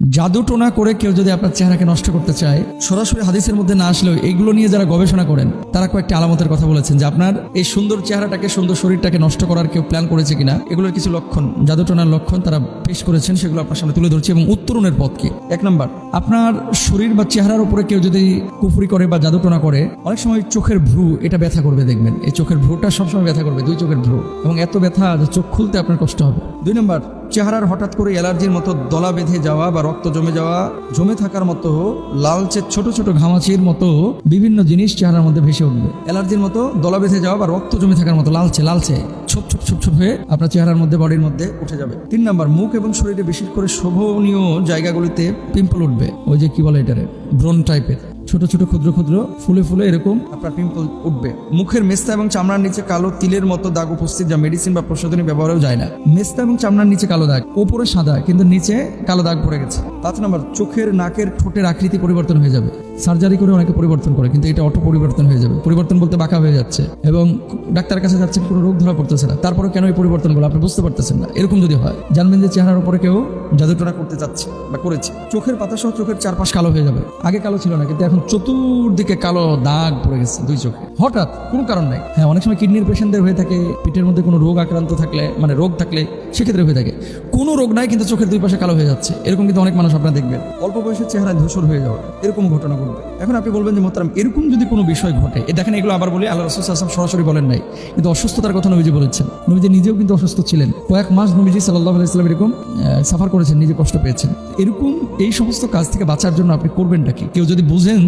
জাদু টোনা করে কেউ যদি আপনার চেহারাকে নষ্ট করতে চায়, সরাসরি হাদিসের মধ্যে না আসলেও এগুলো নিয়ে যারা গবেষণা করেন, তারা কয়েকটি আলামতের কথা বলেছেন যে আপনার এই সুন্দর চেহারাটাকে, সুন্দর শরীরটাকে নষ্ট করার কেউ প্ল্যান করেছে কিনা, এগুলোর কিছু লক্ষণ, জাদু টোনার লক্ষণ তারা পেশ করেছেন, সেগুলো আপনার সামনে তুলে ধরছি। এবং উত্তরণের পথ কি? এক নম্বর, আপনার শরীর বা চেহারার উপরে কেউ যদি কুফরি করে বা জাদু টোনা করে, অনেক সময় চোখের ভ্রু এটা ব্যথা করবে দেখবেন। এই চোখের ভ্রুটা সবসময় ব্যথা করবে, দুই চোখের ভ্রু। এবং এত ব্যথা যে চোখ খুলতে আপনার কষ্ট হবে। দুই নম্বর চেহারার হঠাৎ করে অ্যালার্জির মতো দলা বেঁধে যাওয়া বা রক্ত জমে যাওয়া, জমে থাকার মতো লালচে ছোট ছোট ঘামাচির মতো বিভিন্ন জিনিস চেহারার মধ্যে ভেসে উঠবে। অ্যালার্জির মতো দলা বেঁধে যাওয়া বা রক্ত জমে থাকার মতো লালচে লালচে, ছোপ ছোপ ছোপ ছোপ হয়ে আপনার চেহারার মধ্যে, বডির মধ্যে উঠে যাবে। তিন নাম্বার, মুখ এবং শরীরে বিশেষ করে শোভনীয় জায়গাগুলিতে পিম্পল উঠবে। ওই যে কি বলে এটারে? ব্রন টাইপের। ছোট ছোট ক্ষুদ্র ক্ষুদ্র ফুলে ফুলে এরকম আপনার পিম্পল উঠবে। মুখের মেস্তা এবং চামড়ার নিচে কালো তিলের মতো দাগ উপস্থিত, যা মেডিসিন বা প্রসাধনী ব্যবহারেও যায় না। মেস্তা এবং চামড়ার নিচে কালো দাগ, ওপরে সাদা, কিন্তু নিচে কালো দাগ পড়ে গেছে। পাঁচ নম্বর চোখের নাকের ঠোঁটের আকৃতি পরিবর্তন হয়ে যাবে। সার্জারি করে অনেকে পরিবর্তন করে, কিন্তু এটা অটো পরিবর্তন হয়ে যাবে। পরিবর্তন বলতে বাঁকা হয়ে যাচ্ছে এবং ডাক্তারের কাছে যাচ্ছেন কোনো রোগ ধরা পড়তেছে না। তারপরে কেন এই পরিবর্তনগুলো আপনি বুঝতে পারতেছেন না। এরকম যদি হয়, জানবেন যে চেহারার উপরে কেউ জাদুটনা করতে যাচ্ছে বা করেছে। চোখের পাতা সহ চোখের চারপাশ কালো হয়ে যাবে। আগে কালো ছিল না, কিন্তু এখন চতুর্দিকে কালো দাগ পড়ে গেছে দুই চোখে। হঠাৎ, কোনো কারণ নাই। হ্যাঁ অনেক সময় কিডনির পেশেন্টদের হয়ে থাকে পিঠের মধ্যে কোনো রোগ আক্রান্ত থাকলে মানে রোগ থাকলে সেক্ষেত্রে হয়ে থাকে। কোনো রোগ নাই, কিন্তু চোখের দুই পাশে কালো হয়ে যাচ্ছে। এরকম কিন্তু অনেক মানুষ আপনারা দেখবেন। অল্প বয়সের চেহারা ধূসর হয়ে যাওয়া। এরকম ঘটনা এখন আপনি বলবেন যে মোতারাম এরকম যদি কোনো বিষয় ঘটে, এ দেখেন এগুলো আবার বলি, আল্লাহ রসুল আসলাম সরাসরি বলেন নাই, কিন্তু অসুস্থতার কথা নবীজি বলেছেন। নবীজি নিজেও কিন্তু অসুস্থ ছিলেন। কয়েক মাস নবীজি সাল্লাহ আলাইসাল্লাম এরকম সাফার করেছেন, নিজে কষ্ট পেয়েছেন। এরকম এই সমস্ত কাজ থেকে বাঁচার জন্য আপনি করবেনটা কি? কেউ যদি বুঝেন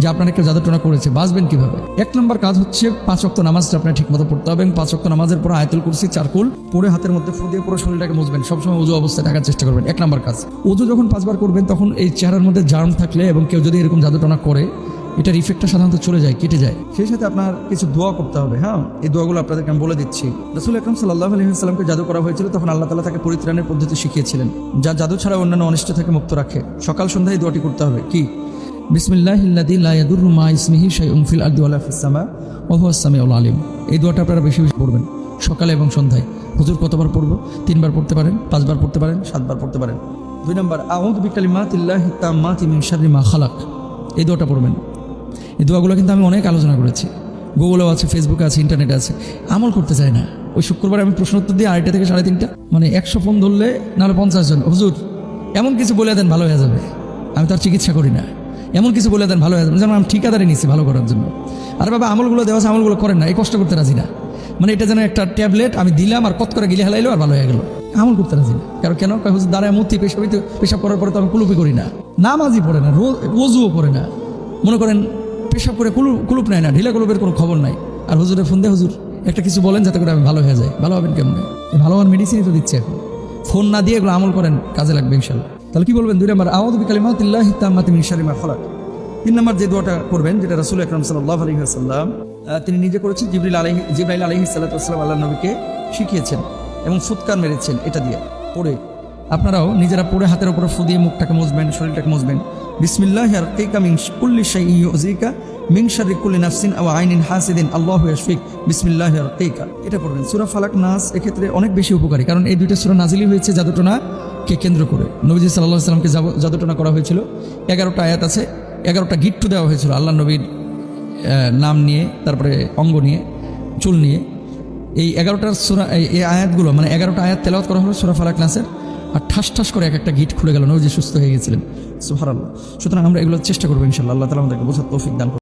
যে আপনার একটা জাদুটনা করেছে, বাঁচবেন কীভাবে? এক নম্বর কাজ হচ্ছে পাঁচ অক্ত নামাজটা আপনার ঠিকমতো পড়তে হবে পাঁচ অক্ত নামাজের পর আয়তুল কুরসি চারকুল পরে হাতের মধ্যে ফু দিয়ে পুরো শরীরটাকে মুছবেন, সবসময় উজু অবস্থায় থাকার চেষ্টা করবেন। এক নম্বর কাজ। উজু যখন পাঁচবার করবেন, তখন এই চেহারার মধ্যে জার্ম থাকলে এবং কেউ যদি এরকম জাদুটনা করে, এটার ইফেক্টটা সাধারণত চলে যায়, কেটে যায়। সেই সাথে আপনার কিছু দোয়া করতে হবে হ্যাঁ? এই দোয়াগুলো আপনাদেরকে আমি বলে দিচ্ছি। রসুল আকরম সাল্লাহ আলহিহাস্লামকে জাদু করা হয়েছিল, তখন আল্লাহ তালা তাকে পরিত্রাণের পদ্ধতি শিখিয়েছিলেন। যা জাদু ছাড়া অন্যান্য অনিষ্ট থেকে মুক্ত রাখে। সকাল সন্ধ্যায় দোয়াটি করতে হবে। কি? বিসমিল্লাহ মা ইসমিহি শাইউম ফিল আরদি ওয়ালা ফিস সামা, ওয়া হুয়াস সামিউল আলিম। এই দোয়াটা আপনারা বেশি বেশি পড়বেন, সকালে এবং সন্ধ্যায়। হুজুর কতবার পড়ব? তিনবার পড়তে পারেন, পাঁচবার পড়তে পারেন, সাতবার পড়তে পারেন। দুই নম্বর আউদ বিকালিমাতিল্লাহি তাম্মাতি মিন শাররি মা খালাক। এই দোয়াটা পড়বেন। এই দোয়াগুলো কিন্তু আমি অনেক আলোচনা করেছি। গুগলেও আছে ফেসবুকে আছে ইন্টারনেটে আছে। আমল করতে চাই না। ওই শুক্রবার আমি প্রশ্ন উত্তর দিই আড়াইটা থেকে সাড়ে তিনটা। মানে একশো ফোন ধরলে নাহলে পঞ্চাশ জন। হুজুর, এমন কিছু বলে দেন ভালো হয়ে যাবে। আমি তার চিকিৎসা করি না। এমন কিছু বলে দেন ভালো হয়ে যাবে। যেমন আমি ঠিকাদারি নিচ্ছি ভালো করার জন্য। আর বাবা, আমলগুলো দেওয়া আছে, আমলগুলো করেন না। এই কষ্ট করতে রাজি না। মানে এটা যেন একটা ট্যাবলেট, আমি দিলাম আর কত করে গিলে হেলাইলো আর ভালো হয়ে গেলো। আমল করতে রাজি না। কারণ কেন? হুজুর, দাঁড়ায় মূর্তি পেশাবি তো পেশাব করার পরে তো আমি কুলুপি করি না। নামাজই পড়ে না রো- ওজুও করে না। মনে করেন পেশাব করে কুলু কুলুপ নেয় না ঢিলা কুলুপের কোনো খবর নাই। আর হুজুরে ফোন দে হুজুর একটা কিছু বলেন যাতে করে আমি ভালো হয়ে যাই। ভালো হবেন কেমন? ভালো হওয়ার মেডিসিনই তো দিচ্ছে এখন। ফোন না দিয়ে এগুলো আমল করেন কাজে লাগবে ইনশাল্লাহ। তাহলে কি বলবেন? দুই নম্বর আউদ বিকালি মাহতুল্লাহ তাম্মাতি মিন শারি মা খলাক। তিন নম্বর যে দোয়াটা করবেন যেটা রাসূল আকরাম সাল্লাল্লাহু আলাইহি ওয়াসাল্লাম আহ, তিনি নিজে করেছেন জিবরিল আলাইহি জিব্রাইল সাল্লাতু ওয়াসাল্লাম আল্লাহ নবীকে শিখিয়েছেন এবং ফুৎকার মেরেছেন এটা দিয়ে পড়ে। আপনারাও নিজেরা পড়ে হাতের উপরে ফু দিয়ে মুখটাকে মুছবেন, শরীরটাকে মুছবেন। বিসমিল্লাহ আর কেকা মিং কুল্লি শাই ইউজিকা মিং শারি কুল্লি নাফসিন আও আইনিন হাসিদিন। আল্লাহু ইয়াশফিক। বিসমিল্লাহ আর কেকা এটা পড়বেন। সূরা ফালাক নাস এক্ষেত্রে অনেক বেশি উপকারী, কারণ এই দুইটা সূরা নাজিলি হয়েছে জাদুটনা কে কেন্দ্র করে। নবীজি আলাইহি সাল্লামকে জাদু- জাদুটনা করা হয়েছিল। এগারোটা আয়াত আছে, এগারোটা গিট্টু দেওয়া হয়েছিল আল্লাহ নবীর নাম নিয়ে, তারপরে অঙ্গ নিয়ে, চুল নিয়ে। এই এগারোটার সুরা এই- আয়াতগুলো মানে এগারোটা আয়াত তেলাওয়াত করা হলো সুরা ফালাক ক্লাসের আর ঠাস ঠাস করে এক একটা গিট খুলে গেল, নবীজি সুস্থ হয়ে গেছিলেন। সুহার সুতরাং আমরা এগুলো চেষ্টা করব ইনশাল্লাহ আল্লাহ তালা আমাদেরকে বোঝার তৌফিক দান।